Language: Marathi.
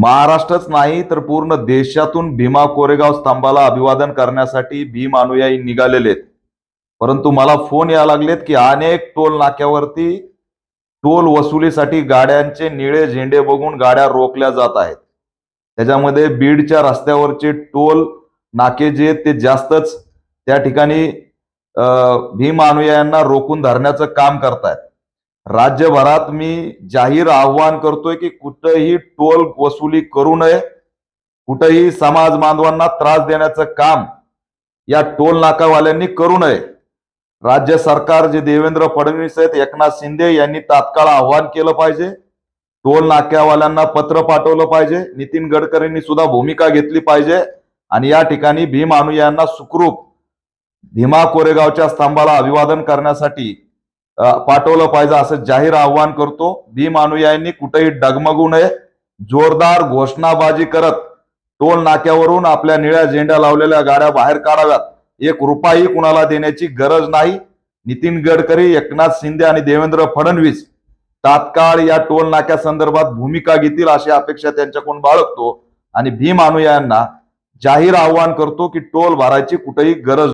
महाराष्ट्रच नाही तर पूर्ण देशातून भीमा कोरेगाव स्तंभाला अभिवादन करण्यासाठी भीम अनुयायी निघालेले आहेत परंतु मला फोन यायला लागलेत की अनेक टोल नाक्यावरती टोल वसुलीसाठी गाड्यांचे निळे झेंडे बघून गाड्या रोखल्या जात आहेत. त्याच्यामध्ये बीडच्या रस्त्यावरचे टोल नाके जे आहेत ते जास्तच त्या ठिकाणी भीम अनुयायांना रोखून धरण्याचं काम करतायत. राज्यभरात मी जाहीर आव्हान करतोय की कुठंही टोल वसुली करू नये. कुठंही समाज बांधवांना त्रास देण्याचं काम या टोल नाकावाल्यांनी करू नये. राज्य सरकार जे देवेंद्र फडणवीस आहेत एकनाथ शिंदे यांनी तात्काळ आव्हान केलं पाहिजे. टोल नाक्यावाल्यांना पत्र पाठवलं पाहिजे. नितीन गडकरींनी सुद्धा भूमिका घेतली पाहिजे. आणि या ठिकाणी भीम अनुयांना सुखरूप भीमा कोरेगावच्या स्तंभाला अभिवादन करण्यासाठी पाठवलं पाहिजे असं जाहीर आव्हान करतो. भीम अनुयायांनी कुठेही डगमगू नये. जोरदार घोषणाबाजी करत टोल नाक्यावरून आपल्या निळ्या झेंड्या लावलेल्या गाड्या बाहेर काढाव्यात. एक रुपयाही कुणाला देण्याची गरज नाही. नितीन गडकरी एकनाथ शिंदे आणि देवेंद्र फडणवीस तात्काळ या टोल नाक्या संदर्भात भूमिका घेतील अशी अपेक्षा त्यांच्याकडून बाळगतो. आणि भीम अनुयायांना जाहीर आव्हान करतो की टोल भरायची कुठेही गरज